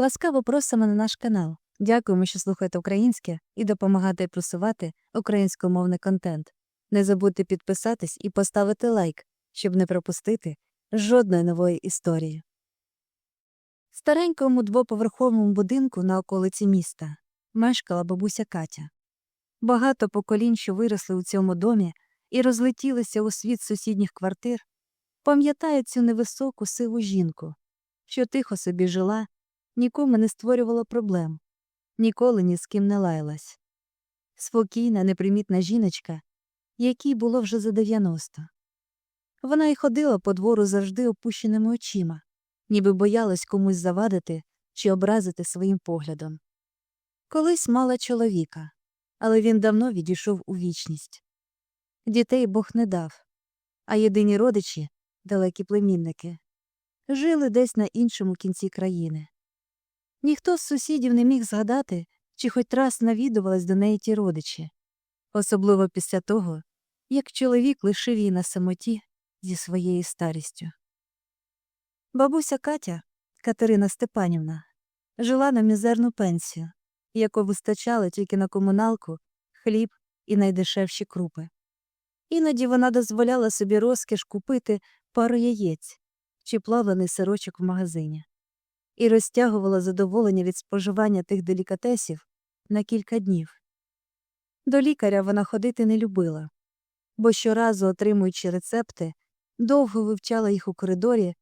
Ласкаво просимо на наш канал. Дякуємо, що слухаєте українське і допомагаєте просувати українськомовний контент. Не забудьте підписатись і поставити лайк, щоб не пропустити жодної нової історії. В старенькому двоповерховому будинку на околиці міста мешкала бабуся Катя. Багато поколінь, що виросли у цьому домі і розлетілися у світ сусідніх квартир, пам'ятають цю невисоку сиву жінку, що тихо собі жила, нікому не створювала проблем, ніколи ні з ким не лаялась. Спокійна, непримітна жіночка, якій було вже за 90. Вона й ходила по двору завжди опущеними очима, ніби боялась комусь завадити чи образити своїм поглядом. Колись мала чоловіка, але він давно відійшов у вічність. Дітей Бог не дав, а єдині родичі, далекі племінники, жили десь на іншому кінці країни. Ніхто з сусідів не міг згадати, чи хоч раз навідувались до неї ті родичі, особливо після того, як чоловік лишив її на самоті зі своєю старістю. Бабуся Катя, Катерина Степанівна, жила на мізерну пенсію, яку вистачало тільки на комуналку, хліб і найдешевші крупи. Іноді вона дозволяла собі розкіш купити пару яєць чи плавлений сирочок в магазині і розтягувала задоволення від споживання тих делікатесів на кілька днів. До лікаря вона ходити не любила, бо щоразу, отримуючи рецепти, довго вивчала їх у коридорі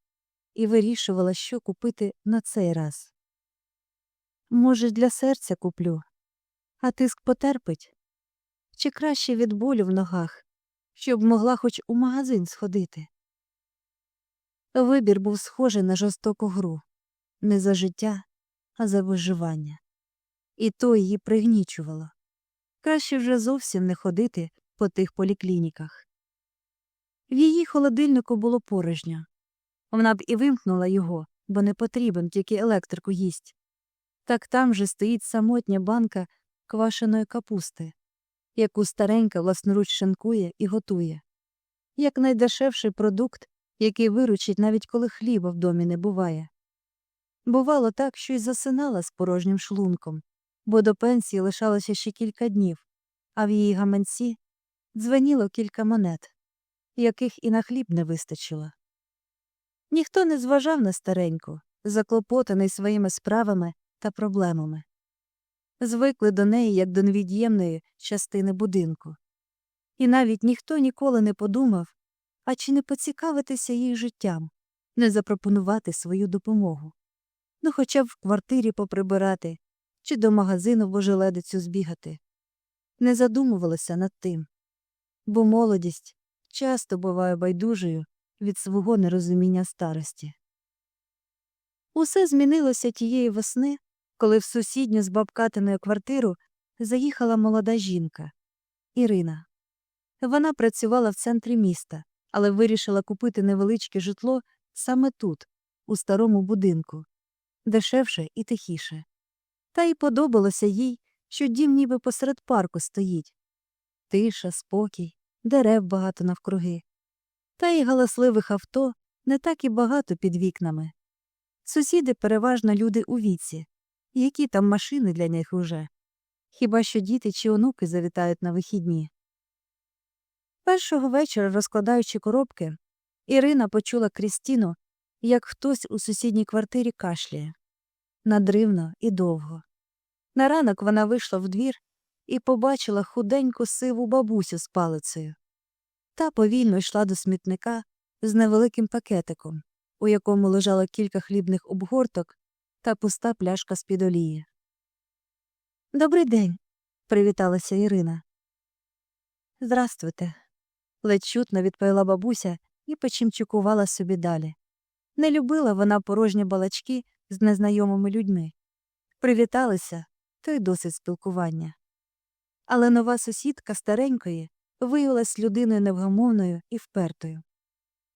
і вирішувала, що купити на цей раз. Може, для серця куплю, а тиск потерпить? Чи краще від болю в ногах, щоб могла хоч у магазин сходити? Вибір був схожий на жорстоку гру не за життя, а за виживання. І то її пригнічувало. Краще вже зовсім не ходити по тих поліклініках. В її холодильнику було порожньо. Вона б і вимкнула його, бо не потрібен, тільки електрику їсть. Так там же стоїть самотня банка квашеної капусти, яку старенька власноруч шинкує і готує, як найдешевший продукт, який виручить навіть коли хліба в домі не буває. Бувало так, що й засинала з порожнім шлунком, бо до пенсії лишалося ще кілька днів, а в її гаманці дзвеніло кілька монет, яких і на хліб не вистачило. Ніхто не зважав на стареньку, заклопотаний своїми справами та проблемами. Звикли до неї як до невід'ємної частини будинку. І навіть ніхто ніколи не подумав, а чи не поцікавитися їх життям, не запропонувати свою допомогу. Ну, хоча б в квартирі поприбирати чи до магазину в ожеледицю збігати. Не задумувалися над тим, бо молодість часто буває байдужою від свого нерозуміння старості. Усе змінилося тієї весни, коли в сусідню з бабкатиною квартиру заїхала молода жінка Ірина. Вона працювала в центрі міста, але вирішила купити невеличке житло саме тут, у старому будинку, дешевше і тихіше. Та й подобалося їй, що дім ніби посеред парку стоїть. Тиша, спокій, дерев багато навкруги. Та й галасливих авто не так і багато під вікнами. Сусіди переважно люди у віці, які там машини для них уже. Хіба що діти чи онуки завітають на вихідні. Першого вечора, розкладаючи коробки, Ірина почула Крістіну, як хтось у сусідній квартирі кашляє. Надривно і довго. На ранок вона вийшла в двір і побачила худеньку сиву бабусю з палицею. Та повільно йшла до смітника з невеликим пакетиком, у якому лежало кілька хлібних обгорток та пуста пляшка з-під олії. Добрий день, привіталася Ірина. Здрастуйте, ледь чутно відповіла бабуся і почимчукувала собі далі. Не любила вона порожні балачки з незнайомими людьми. Привіталися, то й досить спілкування. Але нова сусідка старенької виявилась людиною невгамовною і впертою.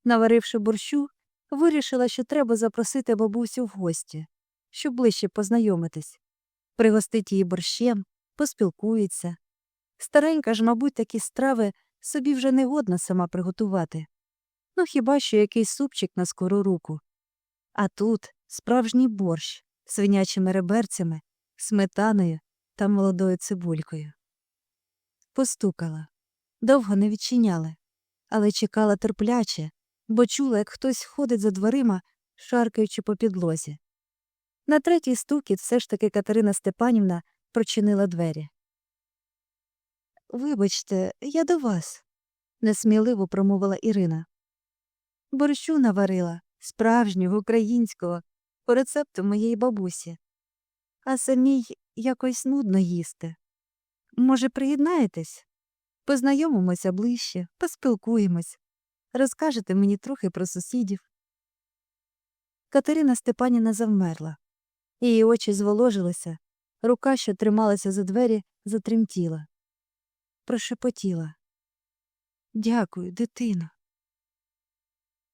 Наваривши борщу, вирішила, що треба запросити бабусю в гості, щоб ближче познайомитись, пригостить її борщем, поспілкується. Старенька ж, мабуть, такі страви собі вже не годна сама приготувати. Ну хіба що якийсь супчик на скору руку. А тут справжній борщ, з свинячими реберцями, сметаною та молодою цибулькою. Постукала. Довго не відчиняли, але чекала терпляче, бо чула, як хтось ходить за дверима, шаркаючи по підлозі. На третій стукіт все ж таки Катерина Степанівна прочинила двері. Вибачте, я до вас, несміливо промовила Ірина. Борщу наварила, справжнього українського, по рецепту моєї бабусі. А самій якось нудно їсти. Може, приєднаєтесь? Познайомимося ближче, поспілкуємось, розкажете мені трохи про сусідів. Катерина Степанівна завмерла. Її очі зволожилися, рука, що трималася за двері, затремтіла. Прошепотіла. Дякую, дитино.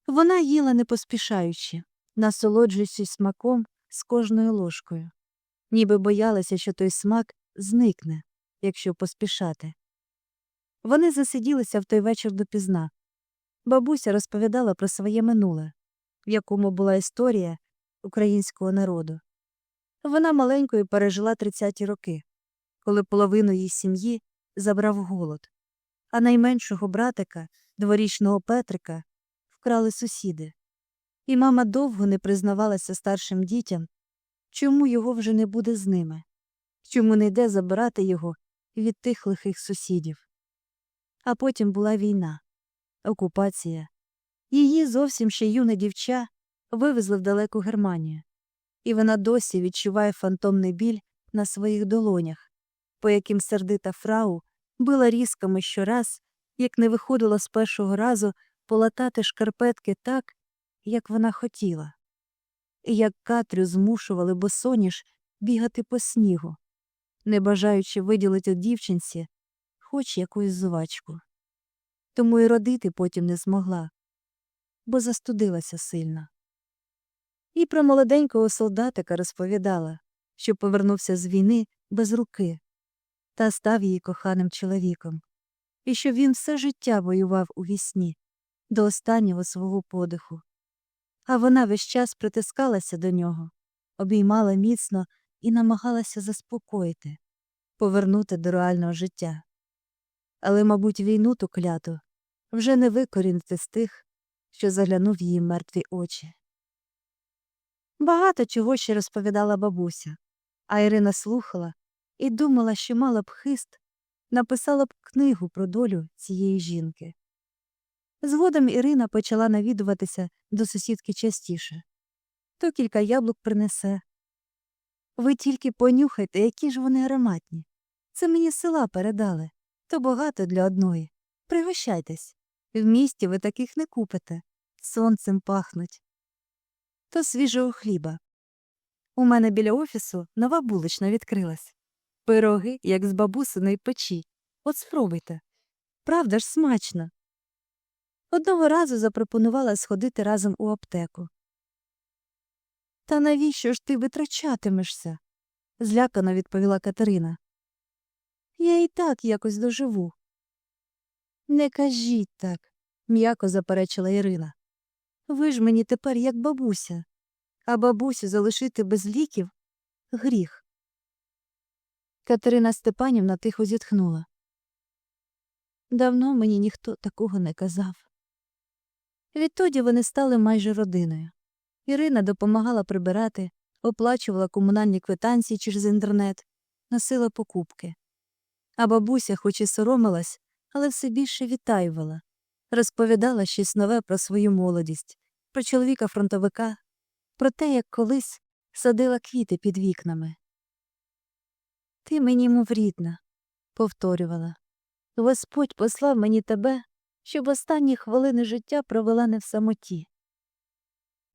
Вона їла не поспішаючи, насолоджуючись смаком з кожною ложкою, ніби боялася, що той смак зникне, якщо поспішати. Вони засиділися в той вечір допізна. Бабуся розповідала про своє минуле, в якому була історія українського народу. Вона маленькою пережила 30-ті роки, коли половину її сім'ї забрав голод, а найменшого братика, дворічного Петрика, вкрали сусіди. І мама довго не признавалася старшим дітям, чому його вже не буде з ними, чому не йде забирати його від тих лихих сусідів. А потім була війна, окупація. Її зовсім ще юне дівча вивезли в далеку Германію, і вона досі відчуває фантомний біль на своїх долонях, по яким сердита фрау била різками щораз, як не виходило з першого разу полатати шкарпетки так, як вона хотіла, і як Катрю змушували босоніж бігати по снігу, не бажаючи виділити дівчинці хоч якусь зувачку. Тому й родити потім не змогла, бо застудилася сильно. І про молоденького солдатика розповідала, що повернувся з війни без руки та став її коханим чоловіком, і що він все життя воював у вісні до останнього свого подиху. А вона весь час притискалася до нього, обіймала міцно і намагалася заспокоїти, повернути до реального життя. Але, мабуть, війну ту кляту вже не викорінити з тих, що заглянув її мертві очі. Багато чого ще розповідала бабуся, а Ірина слухала і думала, що мала б хист, написала б книгу про долю цієї жінки. Згодом Ірина почала навідуватися до сусідки частіше. То кілька яблук принесе. Ви тільки понюхайте, які ж вони ароматні. Це мені села передали. То багато для одної. Пригощайтесь. В місті ви таких не купите. Сонцем пахнуть. То свіжого хліба. У мене біля офісу нова булочна відкрилась. Пироги, як з бабусиної печі. От спробуйте. Правда ж смачно. Одного разу запропонувала сходити разом у аптеку. Та навіщо ж ти витрачатимешся? злякано відповіла Катерина. Я і так якось доживу. Не кажіть так, м'яко заперечила Ірина. Ви ж мені тепер як бабуся, а бабусю залишити без ліків гріх. Катерина Степанівна тихо зітхнула. Давно мені ніхто такого не казав. Відтоді вони стали майже родиною. Ірина допомагала прибирати, оплачувала комунальні квитанції через інтернет, носила покупки. А бабуся, хоч і соромилась, але все більше вітаювала, розповідала щось нове про свою молодість, про чоловіка фронтовика, про те, як колись садила квіти під вікнами. Ти мені, мов рідна, повторювала. Господь послав мені тебе, щоб останні хвилини життя провела не в самоті.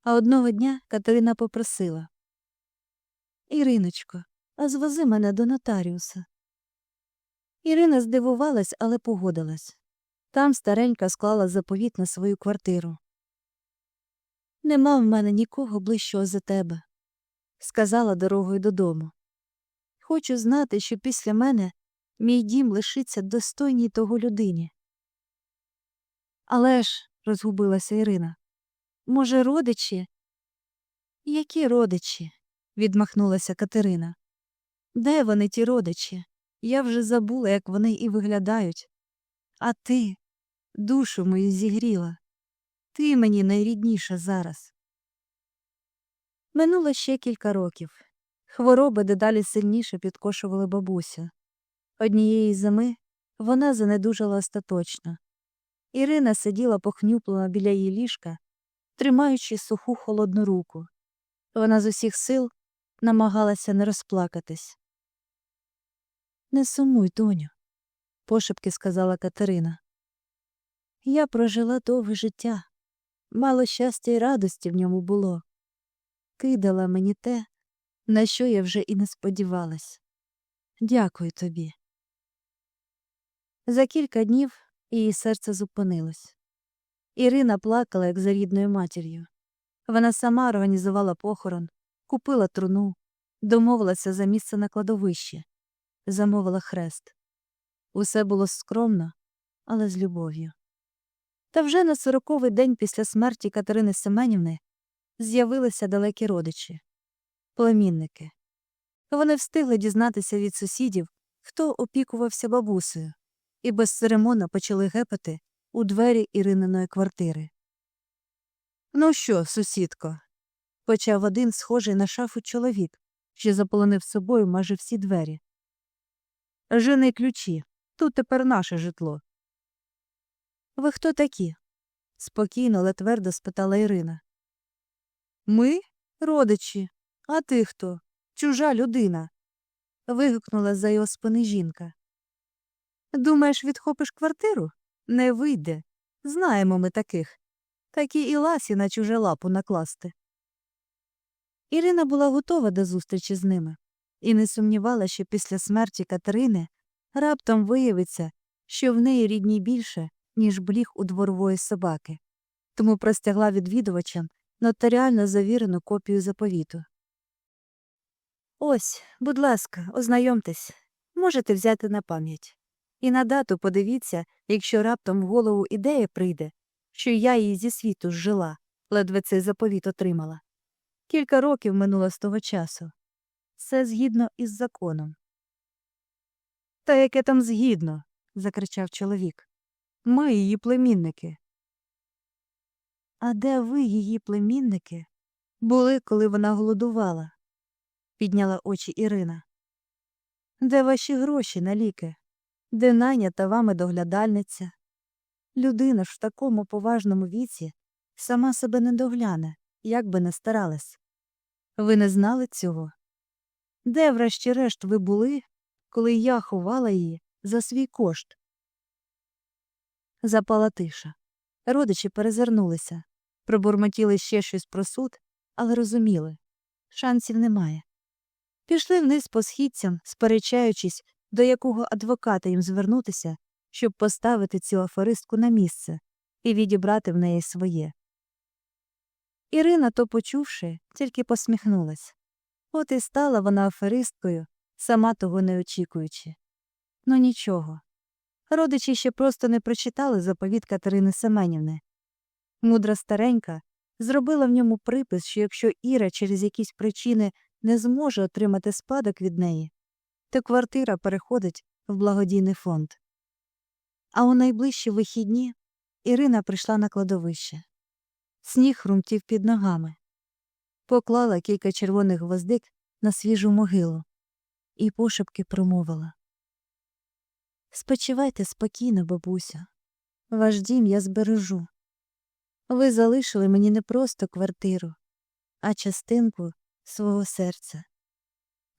А одного дня Катерина попросила Іриночко, а звози мене до нотаріуса. Ірина здивувалась, але погодилась. Там старенька склала заповіт на свою квартиру. Нема в мене нікого ближчого за тебе, сказала дорогою додому. Хочу знати, що після мене мій дім лишиться достойній того людині. Але ж, розгубилася Ірина, може, родичі? Які родичі? відмахнулася Катерина. Де вони, ті родичі? Я вже забула, як вони і виглядають. А ти душу мою зігріла. Ти мені найрідніша зараз. Минуло ще кілька років. Хвороби дедалі сильніше підкошували бабусю. Однієї зими вона занедужала остаточно. Ірина сиділа похнюплена біля її ліжка, тримаючи суху холодну руку. Вона з усіх сил намагалася не розплакатись. Не сумуй, доню, пошепки сказала Катерина. Я прожила довге життя, мало щастя і радості в ньому було. Кидала мені те, на що я вже і не сподівалась. Дякую тобі. За кілька днів її серце зупинилось. Ірина плакала, як за рідною матір'ю. Вона сама організувала похорон, купила труну, домовилася за місце на кладовищі, замовила хрест. Усе було скромно, але з любов'ю. Та вже на сороковий день після смерті Катерини Семенівни з'явилися далекі родичі, племінники. Вони встигли дізнатися від сусідів, хто опікувався бабусею, і безцеремонно почали гепати у двері Ірининої квартири. Ну що, сусідко? почав один схожий на шафу чоловік, що заполонив собою майже всі двері. Жени ключі, тут тепер наше житло. Ви хто такі? спокійно, але твердо спитала Ірина. Ми родичі, а ти хто? Чужа людина. вигукнула за його спини жінка. Думаєш, відхопиш квартиру? Не вийде. Знаємо ми таких. Такі і ласі на чуже лапу накласти. Ірина була готова до зустрічі з ними і не сумнівала, що після смерті Катерини раптом виявиться, що в неї рідні більше, ніж бліг у дворової собаки, тому простягла відвідувачам нотаріально завірену копію заповіту. Ось, будь ласка, ознайомтесь, можете взяти на пам'ять. І на дату подивіться, якщо раптом в голову ідея прийде, що я її зі світу зжила, ледве цей заповіт отримала. Кілька років минуло з того часу. Все згідно із законом. Та яке там згідно? закричав чоловік. Ми її племінники. А де ви, її племінники, були, коли вона голодувала? підняла очі Ірина. Де ваші гроші на ліки? Де найнята вами доглядальниця? Людина ж в такому поважному віці сама себе не догляне, як би не старалась. Ви не знали цього? Де, врешті-решт, ви були, коли я ховала її за свій кошт? Запала тиша. Родичі перезирнулися, пробурмотіли ще щось про суд, але розуміли шансів немає. Пішли вниз по східцям, сперечаючись, до якого адвоката їм звернутися, щоб поставити цю аферистку на місце і відібрати в неї своє. Ірина, то почувши, тільки посміхнулась. От і стала вона аферисткою, сама того не очікуючи. Ну нічого. Родичі ще просто не прочитали заповіт Катерини Семенівни. Мудра старенька зробила в ньому припис, що якщо Іра через якісь причини не зможе отримати спадок від неї, то квартира переходить в благодійний фонд. А у найближчі вихідні Ірина прийшла на кладовище. Сніг хрумтів під ногами, поклала кілька червоних гвоздик на свіжу могилу і пошепки промовила Спочивайте спокійно, бабуся. Ваш дім я збережу. Ви залишили мені не просто квартиру, а частинку свого серця.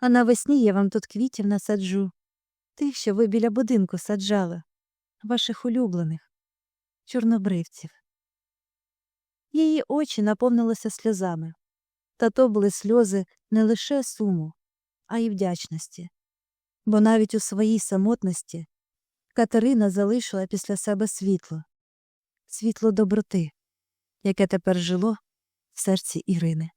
А навесні я вам тут квітів насаджу, тих, що ви біля будинку саджали, ваших улюблених, чорнобривців. Її очі наповнилися сльозами, та то були сльози не лише суму, а й вдячності, бо навіть у своїй самотності Катерина залишила після себе світло, світло доброти, яке тепер жило в серці Ірини.